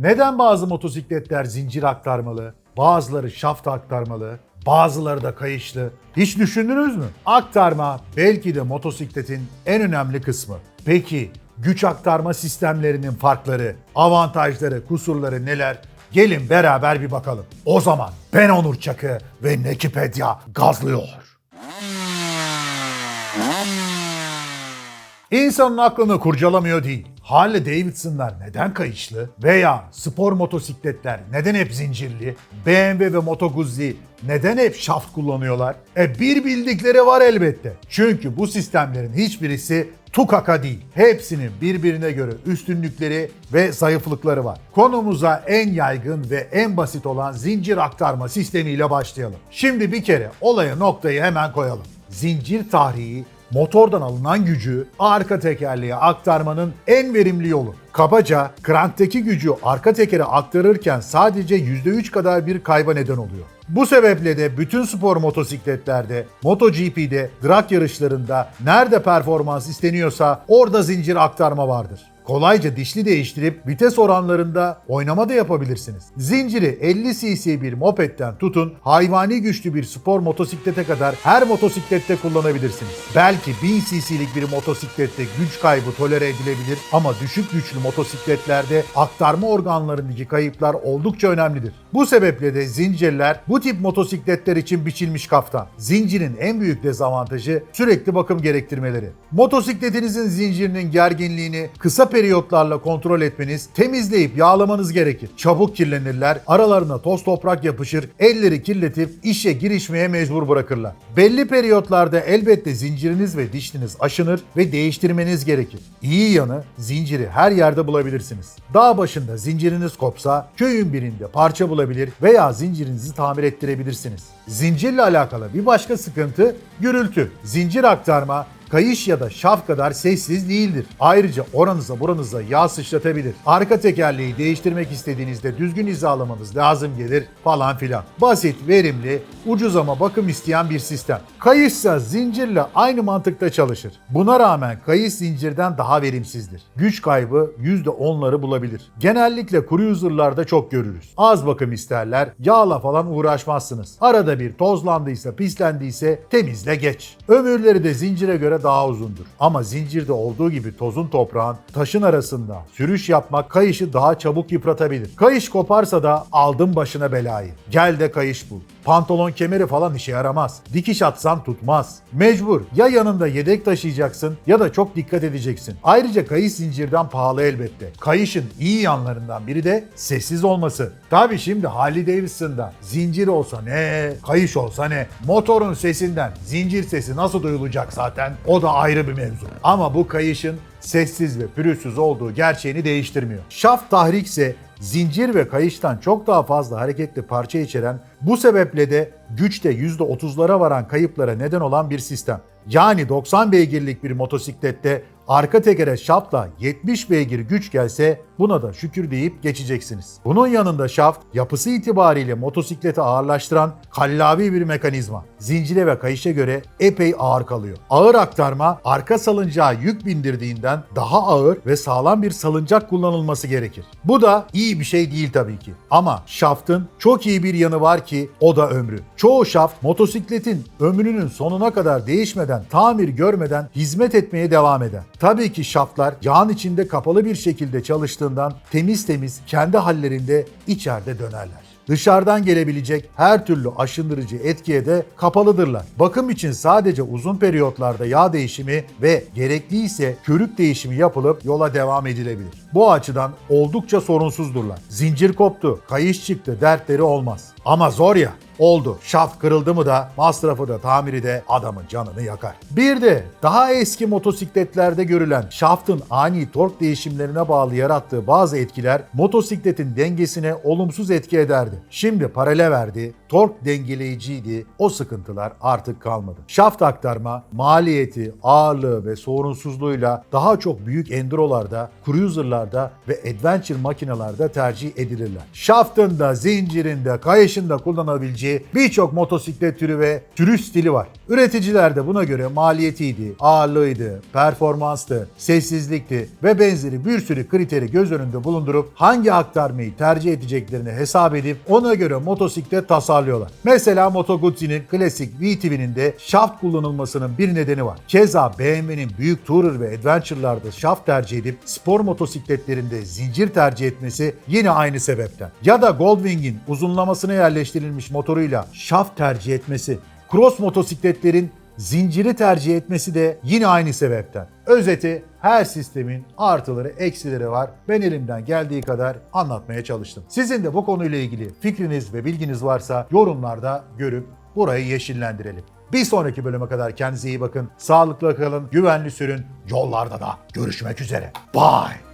Neden bazı motosikletler zincir aktarmalı, bazıları şaft aktarmalı, bazıları da kayışlı? Hiç düşündünüz mü? Aktarma belki de motosikletin en önemli kısmı. Peki güç aktarma sistemlerinin farkları, avantajları, kusurları neler? Gelin beraber bir bakalım. O zaman ben Onur Çakı ve Nekipedia gazlıyor. İnsanın aklını kurcalamıyor değil. Harley Davidson'lar neden kayışlı? Veya spor motosikletler neden hep zincirli? BMW ve Moto Guzzi neden hep şaft kullanıyorlar? E bir bildikleri var elbette. Çünkü bu sistemlerin hiçbirisi tukaka değil. Hepsinin birbirine göre üstünlükleri ve zayıflıkları var. Konumuza en yaygın ve en basit olan zincir aktarma sistemiyle başlayalım. Şimdi bir kere olaya noktayı hemen koyalım. Zincir tahriği motordan alınan gücü arka tekerleğe aktarmanın en verimli yolu. Kabaca kranktaki gücü arka tekere aktarırken sadece %3 kadar bir kayba neden oluyor. Bu sebeple de bütün spor motosikletlerde, MotoGP'de, drag yarışlarında nerede performans isteniyorsa orada zincir aktarma vardır. Kolayca dişli değiştirip vites oranlarında oynama da yapabilirsiniz. Zinciri 50 cc bir mopetten tutun hayvani güçlü bir spor motosiklete kadar her motosiklette kullanabilirsiniz. Belki 1000 cc'lik bir motosiklette güç kaybı tolere edilebilir ama düşük güçlü motosikletlerde aktarma organlarındaki kayıplar oldukça önemlidir. Bu sebeple de zincirler bu tip motosikletler için biçilmiş kaftan. Zincirin en büyük dezavantajı sürekli bakım gerektirmeleri. Motosikletinizin zincirinin gerginliğini kısa periyotlarla kontrol etmeniz, temizleyip yağlamanız gerekir. Çabuk kirlenirler, aralarına toz toprak yapışır, elleri kirletip işe girişmeye mecbur bırakırlar. Belli periyotlarda elbette zinciriniz ve dişliniz aşınır ve değiştirmeniz gerekir. İyi yanı zinciri her yerde bulabilirsiniz. Dağ başında zinciriniz kopsa köyün birinde parça bulabilir veya zincirinizi tamir ettirebilirsiniz. Zincirle alakalı bir başka sıkıntı gürültü. Zincir aktarma kayış ya da şaf kadar sessiz değildir. Ayrıca oranıza buranıza yağ sıçratabilir. Arka tekerleği değiştirmek istediğinizde düzgün hizalamanız lazım gelir falan filan. Basit, verimli, ucuz ama bakım isteyen bir sistem. Kayışsa zincirle aynı mantıkta çalışır. Buna rağmen kayış zincirden daha verimsizdir. Güç kaybı %10'ları bulabilir. Genellikle cruiser'larda çok görürüz. Az bakım isterler, yağla falan uğraşmazsınız. Arada bir tozlandıysa, pislendiyse temizle geç. Ömürleri de zincire göre daha uzundur. Ama zincirde olduğu gibi tozun toprağın taşın arasında sürüş yapmak kayışı daha çabuk yıpratabilir. Kayış koparsa da aldın başına belayı. Gel de kayış bul. Pantolon kemeri falan işe yaramaz. Dikiş atsan tutmaz. Mecbur ya yanında yedek taşıyacaksın ya da çok dikkat edeceksin. Ayrıca kayış zincirden pahalı elbette. Kayışın iyi yanlarından biri de sessiz olması. Tabi şimdi Harley Davidson'da zincir olsa ne, kayış olsa ne, motorun sesinden zincir sesi nasıl duyulacak zaten o da ayrı bir mevzu. Ama bu kayışın sessiz ve pürüzsüz olduğu gerçeğini değiştirmiyor. Şaft tahrik ise zincir ve kayıştan çok daha fazla hareketli parça içeren bu sebeple de güçte %30'lara varan kayıplara neden olan bir sistem. Yani 90 beygirlik bir motosiklette arka tekere şaftla 70 beygir güç gelse buna da şükür deyip geçeceksiniz. Bunun yanında şaft yapısı itibariyle motosikleti ağırlaştıran kallavi bir mekanizma. Zincire ve kayışa göre epey ağır kalıyor. Ağır aktarma arka salıncağa yük bindirdiğinden daha ağır ve sağlam bir salıncak kullanılması gerekir. Bu da iyi bir şey değil tabii ki. Ama şaftın çok iyi bir yanı var ki o da ömrü. Çoğu şaft motosikletin ömrünün sonuna kadar değişmeden, tamir görmeden hizmet etmeye devam eder. Tabii ki şaftlar yağın içinde kapalı bir şekilde çalıştığından temiz temiz kendi hallerinde içeride dönerler. Dışarıdan gelebilecek her türlü aşındırıcı etkiye de kapalıdırlar. Bakım için sadece uzun periyotlarda yağ değişimi ve gerekliyse körük değişimi yapılıp yola devam edilebilir. Bu açıdan oldukça sorunsuzdur. Zincir koptu, kayış çıktı dertleri olmaz. Ama zor ya, oldu. Şaft kırıldı mı da masrafı da tamiri de adamın canını yakar. Bir de daha eski motosikletlerde görülen şaftın ani tork değişimlerine bağlı yarattığı bazı etkiler motosikletin dengesine olumsuz etki ederdi. Şimdi paralel verdi, tork dengeleyiciydi. O sıkıntılar artık kalmadı. Şaft aktarma maliyeti, ağırlığı ve sorunsuzluğuyla daha çok büyük endurolarda, cruiserlarda ve adventure makinalarda tercih edilirler. Şaftın da zincirinde, kayışında kullanabileceği ki birçok motosiklet türü ve sürüş stili var. Üreticiler de buna göre maliyetiydi, ağırlığıydı, performanstı, sessizlikti ve benzeri bir sürü kriteri göz önünde bulundurup hangi aktarmayı tercih edeceklerini hesap edip ona göre motosiklet tasarlıyorlar. Mesela Moto Guzzi'nin klasik V-Twin'in de şaft kullanılmasının bir nedeni var. Keza BMW'nin büyük tourer ve adventure'larda şaft tercih edip spor motosikletlerinde zincir tercih etmesi yine aynı sebepten. Ya da Goldwing'in uzunlamasına yerleştirilmiş motoruyla şaft tercih etmesi. Cross motosikletlerin zinciri tercih etmesi de yine aynı sebepten. Özeti her sistemin artıları eksileri var. Ben elimden geldiği kadar anlatmaya çalıştım. Sizin de bu konuyla ilgili fikriniz ve bilginiz varsa yorumlarda görüp burayı yeşillendirelim. Bir sonraki bölüme kadar kendinize iyi bakın. Sağlıklı kalın, güvenli sürün. Yollarda da görüşmek üzere. Bye.